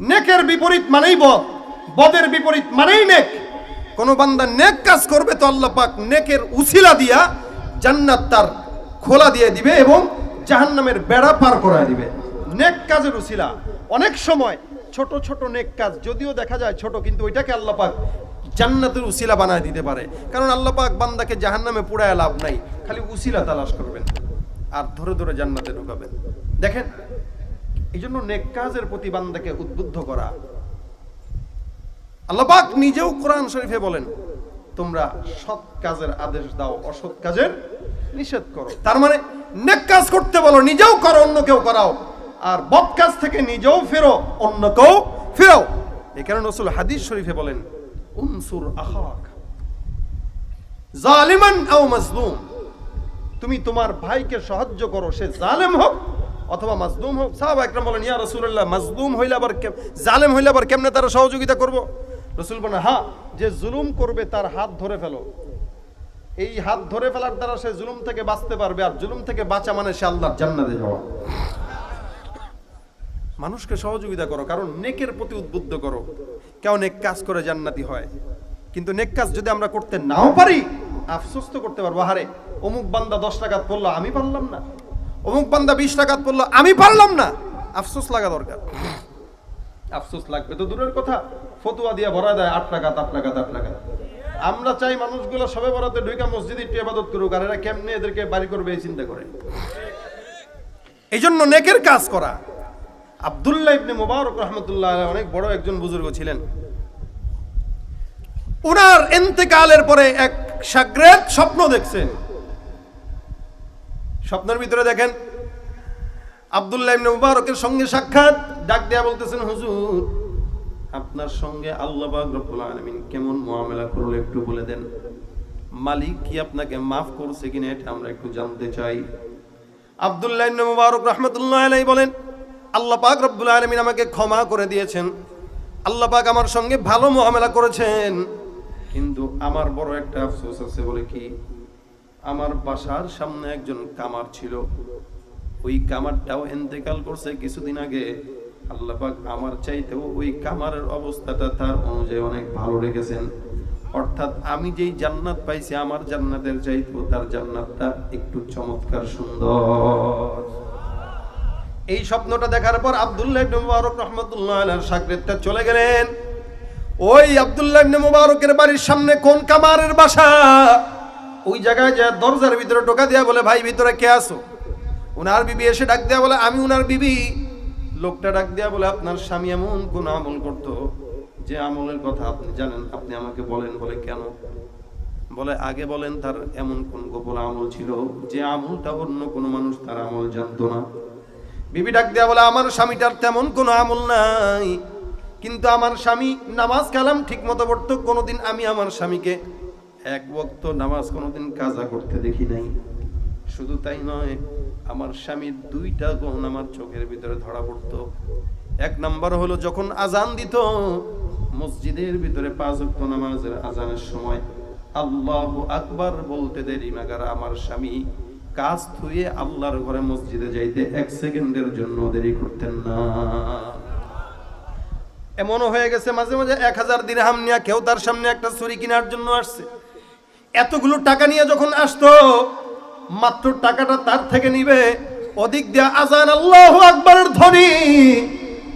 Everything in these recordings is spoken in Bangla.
নেকের বিপরীত মানেই বদ বদের বিপরীত মানেই নেক। কোন বান্দা নেক কাজ করবে তো আল্লাহ পাক নেকের উসিলা দিয়া জান্নাত তার খোলা দিয়ে দিবে এবং জাহান্নামের বেড়া পার করায় দিবে। নেক কাজের উসিলা। অনেক সময় ছোট ছোট নেক কাজ, যদিও দেখা যায় ছোট, কিন্তু ওইটাকে আল্লাহ পাক জান্নাতের উসিলা বানায় দিতে পারে। কারণ আল্লাহ পাক বান্দাকে জাহান্নামে পুড়ায় লাভ নাই, খালি উসিলা তালাশ করবেন আর ধরে ধরে জান্নাতে ঢুকাবেন। দেখেন এই জন্য নেক কাজের প্রতি বান্দাকে উদ্বুদ্ধ করা। আল্লাপাক নিজেও কোরআন শরীফে বলেন, তোমরা সৎ কাজের আদেশ দাও, অসৎ কাজের নিষেধ করো। তার মানে নেক কাজ করতে বলো, নিজেও করো, অন্য কেউ করাও। আর বদ কাজ থেকে নিজেও ফেরো অন্যকেও ফেরো এই কারণে রসুল হাদিস শরীফে বলেন, উনসুর আখাক, জালিমান তুমি তোমার ভাইকে সাহায্য করো, সে জালেম হোক অথবা মাজলুম হোক সাহাবা একরাম বলেন, ইয়া রাসূলুল্লাহ মাজলুম হইলে আবার জালেম হইলে আবার কেমনে তারা সহযোগিতা করব? রসুল বলেন হ্যাঁ যে জুলুম করবে তার হাত ধরে ফেলো। এই হাত ধরে ফেলার দ্বারা সে জুলুম থেকে বাঁচতে পারবে, আর জুলুম থেকে বাঁচা মানে সে আল্লাহর জান্নাতে যাওয়া। মানুষকে সহযোগিতা করো, কারণ নেকের প্রতি উদ্বুদ্ধ করো। কেউ নেক কাজ করে জান্নাতি হয়। কিন্তু নেক কাজ যদি আমরা করতে নাও পারি, আফসোস তো করতে পারব। হারে অমুক বান্দা দশ টাকা পড়ল আমি পারলাম না। অমুক বান্দা বিশ টাকাত পড়ল আমি পারলাম না। আফসোস লাগা দরকার। আফসোস লাগবে তো দূরের কথা। ফতুয়া দিয়ে ভরা দেয় আট টাকা আট টাকা আট টাকা আমরা চাই মানুষগুলো সবে বরাতে ঢুকা মসজিদে একটু ইবাদত করুক আর এরা কেমনে এদেরকে বাড়ি করবে এই চিন্তা করে। এই জন্য নেকের কাজ করা। আবদুল্লাহ ইবনে মুবারক রহমতুল্লাহ অনেক বড় একজন বুজুর্গ ছিলেন। ওনার এন্তেকালের পরে এক সাগ্রেত স্বপ্ন দেখছেন। স্বপ্নের ভিতরে দেখেন আবদুল্লাহ মুবারকের সঙ্গে সাক্ষাৎ। ডাক দেয়া বলতেছেন, হুজুর, আপনার সঙ্গে আল্লাহ পাক রব্বুল আলামিন কেমন মুআমালা করল একটু বলে দেন। মালিক কি আপনাকে মাফ করছে কিনা এটা আমরা একটু জানতে চাই। আব্দুল্লাহ মুবারক রাহমাতুল্লাহ বলেন, আল্লাহ পাক আমাকে ক্ষমা করে দিয়েছেন। আল্লাহ পাক আমার সঙ্গে ভালো মুআমালা করেছেন। কিন্তু আমার বড় একটা আফসোস আছে বলে কি? আমার বাসার সামনে একজন কামার ছিল। ওই কামারটাও এন্তেকাল করছে কিছুদিন আগে। আল্লাহ পাক আমার চাইতেও ওই কামারের অবস্থাটা তার অনুযায়ী অনেক ভালো রেখেছেন। অর্থাৎ আমি যেই জান্নাত পাইছি, আমার জান্নাতের চাইতেও তার জান্নাতটা একটু চমৎকার সুন্দর। এই স্বপ্নটা দেখার পর আব্দুল্লাহ ইবনে চলে গেলেন। ওই আব্দুল্লাহ মুবারকের বাড়ির সামনে কোন কামারের বাসা? ওই জায়গায় যে দরজার ভিতরে টোকা দিয়া বলে, ভাই, ভিতরে কে আসো উনার বিবি এসে ডাক দেয়া বলে, আমি উনার বিবি। লোকটা ডাক দেয়া বলে, আপনার স্বামী এমন কোন আমল করতো যে আমলের কথা আপনি জানেন, আপনি আমাকে বলেন বলে কেন? বলে, আগে বলেন তার এমন কোন গোপন আমল ছিল যে আমলটা অন্য কোনো মানুষ তার আমল জানতো না। বিবি ডাক দেয়া বলে, আমার স্বামীটার তেমন কোনো আমল নাই, কিন্তু আমার স্বামী নামাজ কালাম ঠিক মতো পড়তো, কোনোদিন আমি আমার স্বামীকে এক বক্ত নামাজ কোনোদিন কাজা করতে দেখি নাই। শুধু তাই নয়, আমার স্বামীর দুইটা গুণ আমার চোখের ভিতরে ধরা পড়তো। এক নাম্বার হলো যখন আজান দিত, মসজিদের ভিতরে পাঁচ ওয়াক্ত নামাজের আজানের সময় আল্লাহ আকবার বলতে দেরি, মাগারা আমার স্বামী কাজ থুয়ে আল্লাহর ঘরে মসজিদে যাইতে এক সেকেন্ডের জন্য দেরি করতেন না। এমনও হয়ে গেছে মাঝে মাঝে এক হাজার দিন হাম নিয়ে কেউ তার সামনে একটা ছুরি কেনার জন্য আসছে। এতগুলো টাকা নিয়ে যখন আসতো, মাত্র টাকাটা তার থেকে নিবে। ওদিক দেয়া আজান, আল্লাহ আকবরের ধ্বনি।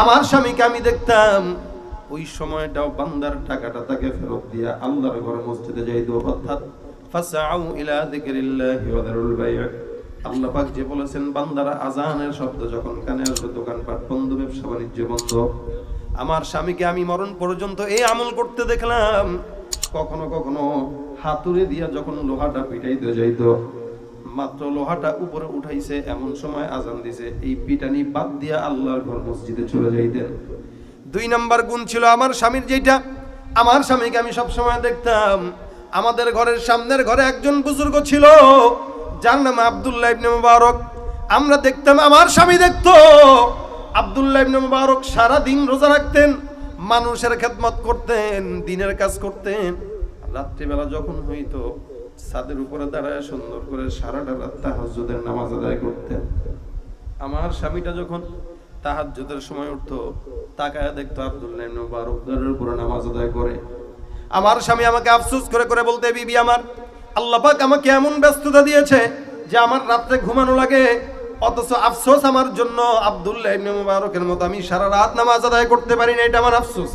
আমার স্বামীকে আমি দেখতাম, ওই সময়টাও বান্দার টাকাটা তাকে ফেরত দিয়া আল্লাহর ঘরে মসজিদে যাইতো। অর্থাৎ, ফাসাউ ইলা যিকরিল্লাহি ওয়া দারুল বাই' আল্লাহ পাক যে বলেছেন, বান্দারা আজানের শব্দ যখন কানে আসবে, দোকানপাট বন্ধ, ব্যবসা বাণিজ্য বন্ধ। আমার স্বামীকে আমি মরণ পর্যন্ত এই আমল করতে দেখলাম। কখনো কখনো হাতুড়ে দিয়া যখন লোহাটা পিটাইতে যাইতো, মাত্র লোহাটা উপরে উঠাইছে, এমন সময় আজান দিছে। এই পিটানি বাদ দিয়া আল্লাহর ঘর মসজিদে চলে যাইতেন। দুই নাম্বার গুণ ছিল আমার স্বামীর যেটা আমার স্বামীকে আমি সব সময় দেখতাম। আমাদের ঘরের সামনের ঘরে একজন বুজুর্গ ছিল, যার নাম আব্দুল্লাহ ইবনে মুবারক। আমরা দেখতাম আমার স্বামী দেখতো। আব্দুল্লাহ ইবনে মুবারক সারা দিন রোজা রাখতেন, মানুষের খেদমত করতেন, দিনের কাজ করতেন। রাত্রিবেলা যখন হইতো, ছাদের উপরে দাঁড়ায় সুন্দর করে সারাটা রাত তাহাজ্জুদের নামাজ আদায় করতেন। আমার স্বামীটা যখন তাহাজ্জুদের সময় উঠতো, তাকায় দেখতো আব্দুল্লাহ মুবারক উপরে নামাজ আদায় করে। আমার স্বামী আমাকে আফসোস করে করে বলতে, বিবি আমার, আল্লাহ পাক আমাকে এমন ব্যস্ততা দিয়েছে যে আমার রাত্রে ঘুমানো লাগে। অথচ আফসোস আমার জন্য আব্দুল্লাহ মুবারকের মতো আমি সারা রাত নামাজ আদায় করতে পারি না, এটা আমার আফসোস।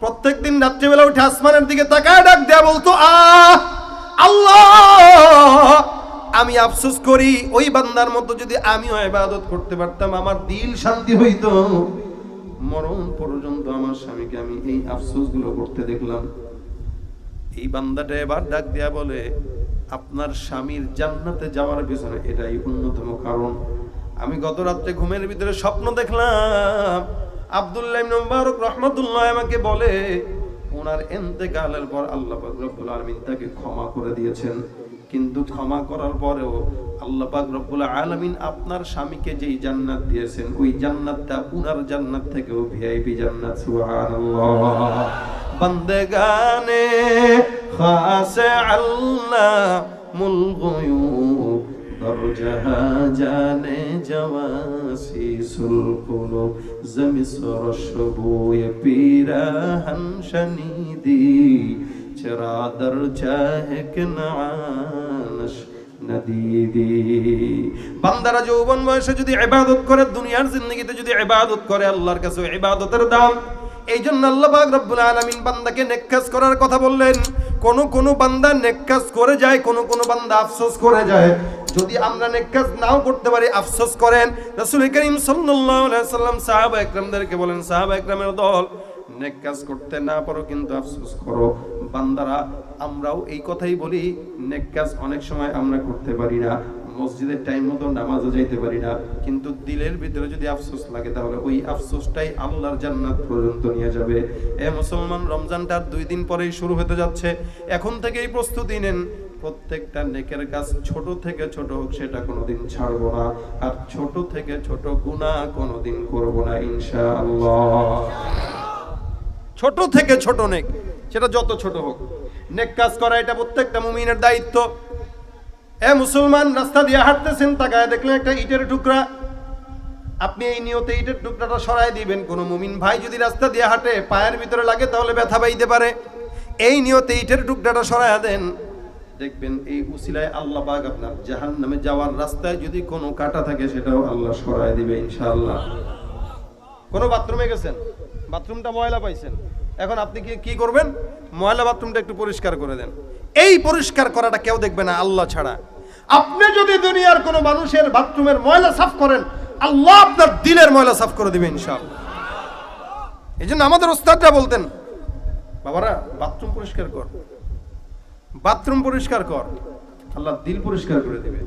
প্রত্যেকদিন রাত্রিবেলা উঠে আসমানের দিকে তাকায় ডাক দেয়া বলতো আহ আল্লাহ! আমি আফসোস করি, ওই বান্দার মতো যদি আমিও ইবাদত করতে পারতাম, আমার দিল শান্তি হইতো। মরণ পর্যন্ত আমার স্বামীকে আমি এই আফসোসগুলো করতে দেখলাম। এই বান্দাটা এবার ডাক দেয়া বলে, আপনার স্বামীর জান্নাতে যাওয়ার পিছনে এটাই অন্যতম কারণ। আমি গত রাত্রে ঘুমের ভিতরে স্বপ্ন দেখলাম আব্দুল্লাহ মুবারক রহমাতুল্লাহ আমাকে বলে, ওনার এন্তেকালের পর আল্লাহ রব্বুল আলামিন তাকে ক্ষমা করে দিয়েছেন। কিন্তু ক্ষমা করার পরেও আল্লাহ পাক রব্বুল আলামিন আপনার স্বামীকে যেই জান্নাত দিয়েছেন, ওই জান্নাতটা উনার জান্নাত থেকেও ভিআইপি জান্নাত, সুবহানাল্লাহ। বন্দেগানে আল্লাহ মুল জওয়াসিসুল কুলুব জমিসর শবুয় পিরাহান শনিদি চরা দরজা হেক নাশ নদীদি। বান্দারা যৌবন বয়সে যদি ইবাদত করে, দুনিয়ার জিন্দগিতে যদি ইবাদত করে, আল্লাহর কাছে ইবাদতের দাম। এই জন্য আল্লাহ রব্বুল আলামিন বান্দাকে নেক্কাস করার কথা বললেন, কোন কোন বান্দা নেক্কাস করে যায়, কোন কোন বান্দা আফসোস করে যায়। যদি আমরা নেক্কাস নাও করতে পারি, আফসোস করেন, রাসূল করিম সাল্লাল্লাহু আলাইহি সাল্লাম সাহাবা একরামদেরকে বলেন, সাহাবা একরামের দল নেক কাজ করতে না পারো কিন্তু আফসোস করো। বান্দারা, আমরাও এই কথাই বলি নেক কাজ অনেক সময় আমরা করতে পারি না, মসজিদের টাইম মতো নামাজও যাইতে পারি না, কিন্তু দিলের ভিতরে যদি আফসোস লাগে, তাহলে ওই আফসোসটাই আল্লাহর জান্নাত পর্যন্ত নিয়ে যাবে। এ মুসলমান রমজানটা দুই দিন পরেই শুরু হতে যাচ্ছে, এখন থেকেই প্রস্তুতি নেন প্রত্যেকটা নেকের কাজ ছোট থেকে ছোট হোক, সেটা কোনোদিন ছাড়বো না। আর ছোট থেকে ছোট গুনাহ কোনোদিন করব না, ইনশাআল্লাহ। ছোট থেকে ছোট নেক, সেটা যত ছোট হোক। নেক কাজ করা, এটা প্রত্যেকটা মুমিনের দায়িত্ব। এ মুসলমান, রাস্তা দিয়ে হাঁটতেছেন, তাকায় দেখলেন একটা ইটের টুকরা। আপনি এই নিয়তে ইটের টুকরাটা সরাই দিবেন। কোনো মুমিন ভাই যদি রাস্তা দিয়ে হাঁটে, পায়ের ভিতরে লাগে, তাহলে ব্যথা পাইতে পারে। এই নিয়তে ইটের টুকরাটা সরাই দেন। দেখবেন এই উসিলায় আল্লাহ পাক আপনার জাহান নামে যাওয়ার রাস্তায় যদি কোনো কাটা থাকে সেটাও আল্লাহ সরাই দিবে, ইনশাআল্লাহ। কোনো বাথরুমে গেছেন? বাথরুমটা ময়লা পাইছেন। এখন আপনি কি কি করবেন? ময়লা বাথরুমটা একটু পরিষ্কার করে দেন। এই পরিষ্কার করাটা কেউ দেখবে না আল্লাহ ছাড়া। আপনি যদি দুনিয়ার কোনো মানুষের বাথরুমের ময়লা সাফ করেন, আল্লাহ আপনার দিলের ময়লা সাফ করে দিবে, ইনশাআল্লাহ। এই জন্য আমাদের ওস্তাদরা বলতেন, বাবারা, বাথরুম পরিষ্কার কর। বাথরুম পরিষ্কার কর। আল্লাহ দিল পরিষ্কার করে দিবে।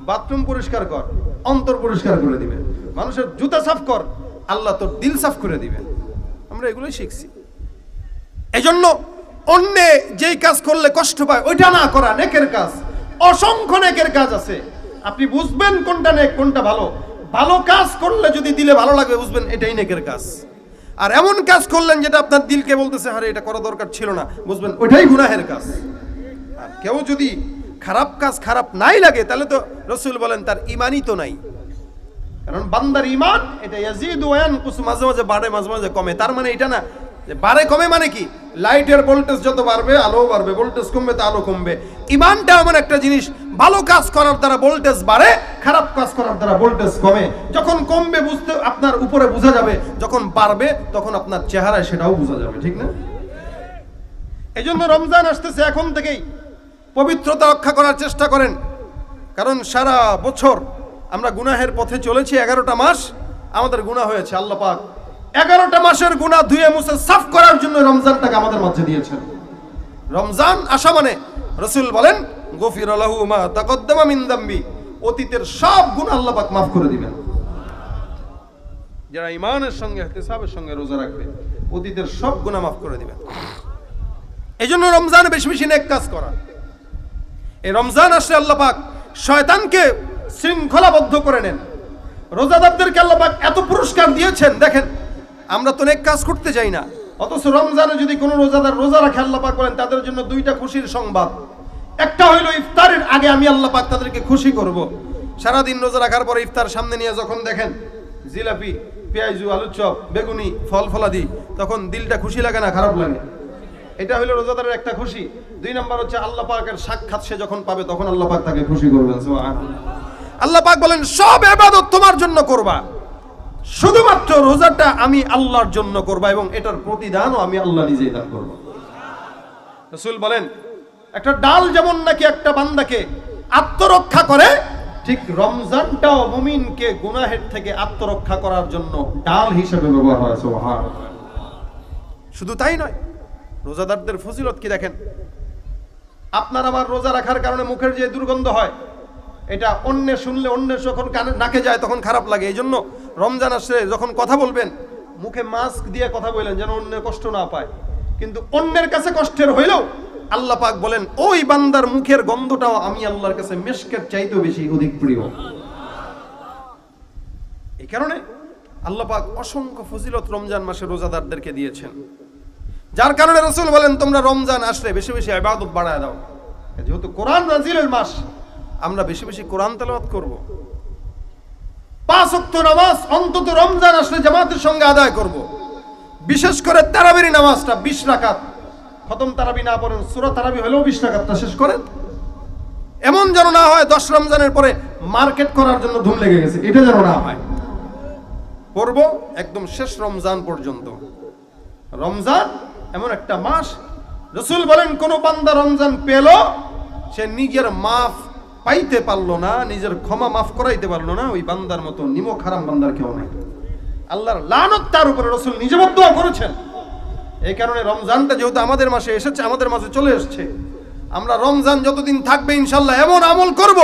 বাথরুম পরিষ্কার কর, অন্তর পরিষ্কার করে দিবে। মানুষের জুতা সাফ কর, আল্লাহ তোর দিল সাফ করে দিবে। আমরা এগুলোই শিখছি। এই জন্য অন্যে যেই কাজ করলে কষ্ট পায়, ওইটা না করা নেকের কাজ। অসংখ্য নেকের কাজ আছে। আপনি বুঝবেন কোনটা নেক, কোনটা ভালো। ভালো কাজ করলে যদি দিলে ভালো লাগবে বুঝবেন এটাই নেকের কাজ। আর এমন কাজ করলেন যেটা আপনার দিলকে বলতেছে, আরে, এটা করা দরকার ছিল না। বুঝবেন, ওইটাই গুনাহের কাজ। কেউ যদি খারাপ কাজ খারাপ নাই লাগে, তাহলে তো রসুল বলেন তার ইমানই তো নাই। কারণ বান্দার ইমান, এটা ইয়াজিদু ওয়া ইয়ানকুস, মাঝে মাঝে বাড়ে, মাঝে মাঝে কমে। তার মানে এটা না, যে বাড়ে কমে মানে কি? লাইটের ভোল্টেজ যত বাড়বে আলো বাড়বে, ভোল্টেজ কমবে তো আলো কমবে। ইমানটা এমন একটা জিনিস, ভালো কাজ করার দ্বারা ভোল্টেজ বাড়ে, খারাপ কাজ করার দ্বারা ভোল্টেজ কমে। যখন কমবে, বুঝতে আপনার উপরে বোঝা যাবে, যখন বাড়বে, তখন আপনার চেহারায় সেটাও বোঝা যাবে, ঠিক না? এই জন্য রমজান আসতেছে এখন থেকেই। পবিত্রতা রক্ষা করার চেষ্টা করেন। কারণ সারা বছর আমরা গুনাহের পথে চলেছি, এগারোটা মাস আমাদের গুনাহ হয়েছে, আল্লাহ পাক। এগারোটা মাসের গুনাহ ধুয়ে মুছে সাফ করার জন্য রমজানটাকে আমাদের মাঝে দিয়েছেন। রমজান আসা মানে রসুল বলেন গফির অতীতের সব গুণ আল্লাহ পাক মাফ করে দিবেন। যারা ইমানের সঙ্গে হিসাবের সঙ্গে রোজা রাখবে, অতীতের সব গুনাহ মাফ করে দিবেন। এই জন্য রমজানে বেশি বেশি নেক কাজ করা। এই রমজান আসলে আল্লাপাক শয়তানকে শৃঙ্খলাবদ্ধ করে নেন। রোজাদারদেরকে আল্লাহ পাক এত পুরস্কার দিয়েছেন, দেখেন, আমরা তো অনেক কাজ করতে যাই না। অথচ রমজানে যদি কোনো রোজাদার রোজা রাখে আল্লাহ পাক বলেন, তাদের জন্য দুইটা খুশির সংবাদ। একটা হইল ইফতারের আগে আমি আল্লাপাক তাদেরকে খুশি করব। সারাদিন রোজা রাখার পরে ইফতার সামনে নিয়ে যখন দেখেন জিলাপি, পেঁয়াজু, আলুর চপ, বেগুনি, ফল ফলাদি, তখন দিলটা খুশি লাগে না, খারাপ লাগে? এটা হলো রোজাদারের একটা খুশি। দুই নম্বর হচ্ছে আল্লাহ পাকের সাক্ষাৎ সে যখন পাবে তখন আল্লাহ পাক তাকে খুশি করবেন আল্লাহ। পাক বলেন, সব এবাদত তোমার জন্য করবা। শুধুমাত্র রোজাটা আমি আল্লাহর জন্য করবা এবং এটার প্রতিদানও আমি আল্লাহ নিজেই দান করব। রসুল বলেন, একটা ডাল যেমন নাকি একটা বান্দাকে আত্মরক্ষা করে, ঠিক রমজানটাও মুমিনকে গুনাহের থেকে আত্মরক্ষা করার জন্য ডাল হিসেবে ব্যবহার হয়। শুধু তাই নয়, রোজাদারদের ফজিলত কি দেখেন? আপনার আমার রোজা রাখার কারণে মুখের যে দুর্গন্ধ হয়, এটা অন্যে শুনলে অন্যের যখন কানে, নাকে যায় তখন খারাপ লাগে। এই জন্য রমজান আসলে যখন কথা বলবেন, মুখে মাস্ক দিয়ে কথা বললেন যেন অন্যের কষ্ট না পায়। কিন্তু অন্যের কাছে কষ্টের হইলেও আল্লাহ পাক বলেন, ওই বান্দার মুখের গন্ধটাও আমি আল্লাহর কাছে মেশকের চাইতেও বেশি অধিক প্রিয়। এই কারণে আল্লাহ পাক অসংখ্য ফজিলত রমজান মাসে রোজাদারদেরকে দিয়েছেন। যার কারণে রসুল বলেন, তোমরা রমজান আসলে বেশি বেশি ইবাদত বাড়ায় দাও। যেহেতু কোরআন নাজিলের মাস, আমরা বেশি বেশি কোরআন তেলাওয়াত করব। পাঁচ নামাজ অন্তত রমজান আসলে জামাতের সঙ্গে আদায় করব। বিশেষ করে তারাবির নামাজটা বিশ রাকাত। খতম তারাবি না পড়েন, সুরা তারাবি হলেও বিশ রাকাতটা শেষ করেন। এমন যেন না হয় দশ রমজানের পরে মার্কেট করার জন্য ধুম লেগে গেছে, এটা যেন না হয়। পড়ব একদম শেষ রমজান পর্যন্ত। রমজান এমন একটা মাস রসুল বলেন, কোনো বান্দা রমজান পেল, সে নিজের মাফ পাইতে পারল না, নিজের ক্ষমা মাফ করাইতে পারল না, ওই বান্দার মতো নিমক হারাম বান্দার কেউ নাই। আল্লাহর লানত তার উপরে রসুল নিজে বদুয়া করেছেন। এই কারণে রমজানটা যেহেতু আমাদের মাসে এসেছে, আমাদের মাসে চলে এসছে। আমরা রমজান যতদিন থাকবে ইনশাল্লাহ এমন আমল করব।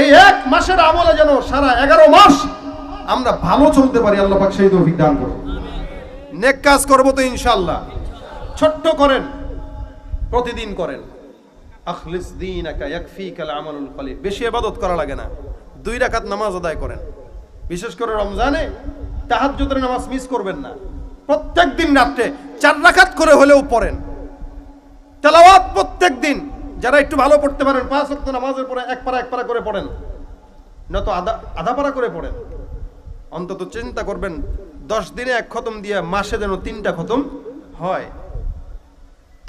এই এক মাসের আমলে যেন সারা এগারো মাস আমরা ভালো চলতে পারি, আল্লাহ পাক সেই তৌফিক দান করো নেক কাজ করব তো ইনশাল্লাহ। ছোট্ট করেন, প্রতিদিন করেন। আখলিস দিন একা ইয়াকফিকাল আমালুল কলিল বেশি আবাদত করা লাগে না। দুই রাকাত নামাজ আদায় করেন। বিশেষ করে রমজানে তাহাজ্জুদের নামাজ মিস করবেন না। প্রত্যেক দিন রাত্রে চার রাখাত করে হলেও পড়েন। তেলাওয়াত প্রত্যেক দিন। যারা একটু ভালো পড়তে পারেন, পাঁচ ওয়াক্ত নামাজের পরে এক পারা এক পারা করে পড়েন। নত আধা আধা পারা করে পড়েন। অন্তত চিন্তা করবেন দশ দিনে এক খতম দিয়ে মাসে যেন তিনটা খতম হয়।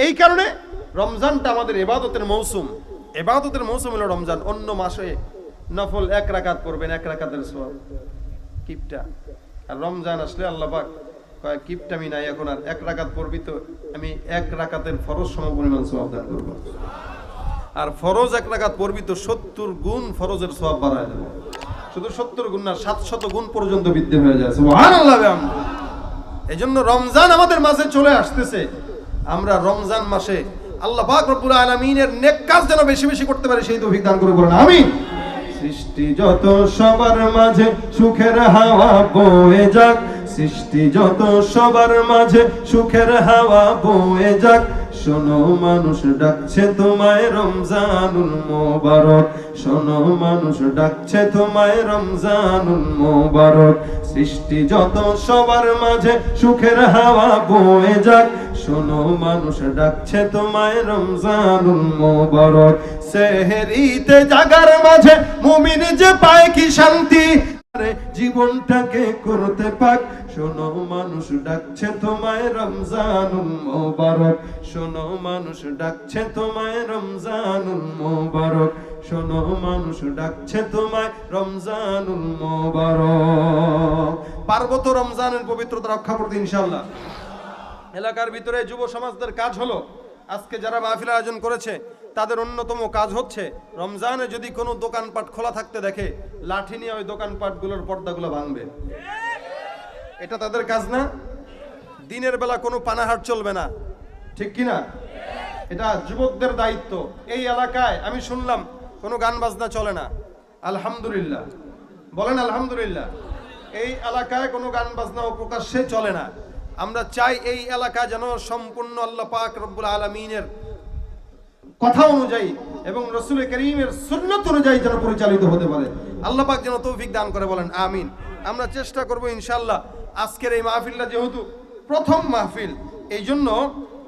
এই কারণে রমজানটা আমাদের এবাদতের মৌসুম। এবাদতের মৌসুম হলো রমজান। অন্য মাসে নফল এক রাকাত করবেন এক রাকাতের সব কিপটা। আর রমজান আসলে আল্লাহ পাক কয়, কিপটা আমি নাই এখন আর এক রাকাত পড়বি তো আমি এক রাকাতের ফরজ সম পরিমাণ সওয়াব দান করব। আর ফরজ এক রাকাত পড়বি তো সত্তর গুণ ফরজের সওয়াব বাড়ায় দেবো। শুধু সত্তর গুণ না সাতশত গুণ পর্যন্ত বৃদ্ধি হয়ে যাচ্ছে এই জন্য রমজান আমাদের মাঝে চলে আসতেছে। আমরা রমজান মাসে আল্লাহ পাক রব্বুল আলামিনের নেক কাজ যেন বেশি বেশি করতে পারি, সেই তৌফিক দান করে বলেন আমি সৃষ্টি যত সবার মাঝে সুখের হাওয়া বয়ে যাক সৃষ্টি যত সবার মাঝে সুখের হাওয়া বয়ে যাক। শোনো, মানুষ ডাকছে তোমায় রমজানুল মোবারক। শোনো, মানুষ ডাকছে তোমায় রমজানুল মোবারক। সৃষ্টি যত সবার মাঝে সুখের হাওয়া বয়ে যাক। শোনো, মানুষ ডাকছে তোমায় রমজানুল মোবারক। সেহেরিতে জাগার মাঝে মুমিন যে পায় কি শান্তি? জীবনটাকে করতে পাক। শোনো, মানুষ ডাকছে তোমায় রমজানুল মোবারক। শোনো, মানুষ ডাকছে তোমায় রমজানুল মোবারক। শোনো, মানুষ ডাকছে তোমায় রমজানুল মোবারক। পার্বত্য রমজানের পবিত্রতা রক্ষা করতে ইনশাআল্লাহ। এলাকার ভিতরে যুব সমাজদের কাজ হলো, আজকে যারা মাহফিল আয়োজন করেছে তাদের অন্যতম কাজ হচ্ছে রমজানে যদি কোনো দোকানপাট খোলা থাকতে দেখে, লাঠি নিয়ে ওই দোকানপাটগুলোর পর্দাগুলো ভাঙবে। এটা তাদের কাজ না? দিনের বেলা কোনো পানাহাট চলবে না। ঠিক কি না? এটা যুবকদের দায়িত্ব। এই এলাকায় আমি শুনলাম, কোনো গান বাজনা চলে না। আলহামদুলিল্লাহ। বলেন আলহামদুলিল্লাহ। এই এলাকায় কোনো গান বাজনা ও প্রকাশ্যে চলে না। আমরা চাই এই এলাকা যেন সম্পূর্ণ আল্লাহ পাক রব্বুল আলমিনের কথা অনুযায়ী এবং রসুল করিমের সুন্নত অনুযায়ী যেন পরিচালিত হতে পারে। আল্লাহ পাক যেন তৌফিক দান করে বলেন, আমিন। আমরা চেষ্টা করব ইনশাল্লাহ আজকের এই মাহফিলটা যেহেতু প্রথম মাহফিল এই জন্য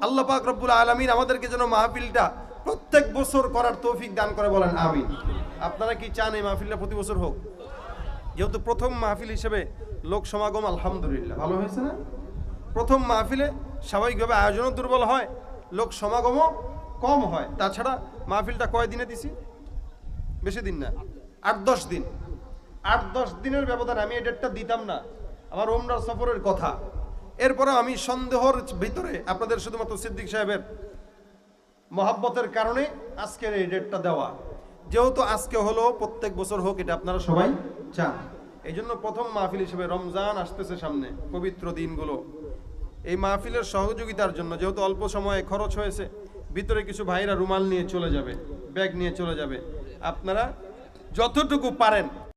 আল্লাহ পাক রব্বুল আলমিন আমাদেরকে যেন মাহফিলটা প্রত্যেক বছর করার তৌফিক দান করে বলেন, আমিন। আপনারা কি চান এই মাহফিলটা প্রতি বছর হোক? যেহেতু প্রথম মাহফিল হিসেবে লোক সমাগম, আলহামদুলিল্লাহ। ভালো হয়েছে না? প্রথম মাহফিলে স্বাভাবিকভাবে আয়োজনও দুর্বল হয়, লোক সমাগমও কম হয়। তাছাড়া মাহফিলটা কয় দিনে দিছি? বেশি দিন না। আট দশ দিন। আট দশ দিনের ব্যবধান, আমি এই ডেটটা দিতাম না। আমার ওমরার সফরের কথা। এরপরে আমি সন্দেহর ভিতরে আপনাদের শুধুমাত্র সিদ্দিক সাহেবের মহাব্বতের কারণে আজকের এই ডেটটা দেওয়া। যেহেতু আজকে হলো, প্রত্যেক বছর হোক, এটা আপনারা সবাই চান। এই জন্য প্রথম মাহফিল হিসেবে রমজান আসতেছে সামনে, পবিত্র দিনগুলো। এই মাহফিলের সহযোগিতার জন্য, যেহেতু অল্প সময়ে খরচ হয়েছে ভিতরে কিছু ভাইরা রুমাল নিয়ে চলে যাবে ব্যাগ নিয়ে চলে যাবে। আপনারা যতটুকু পারেন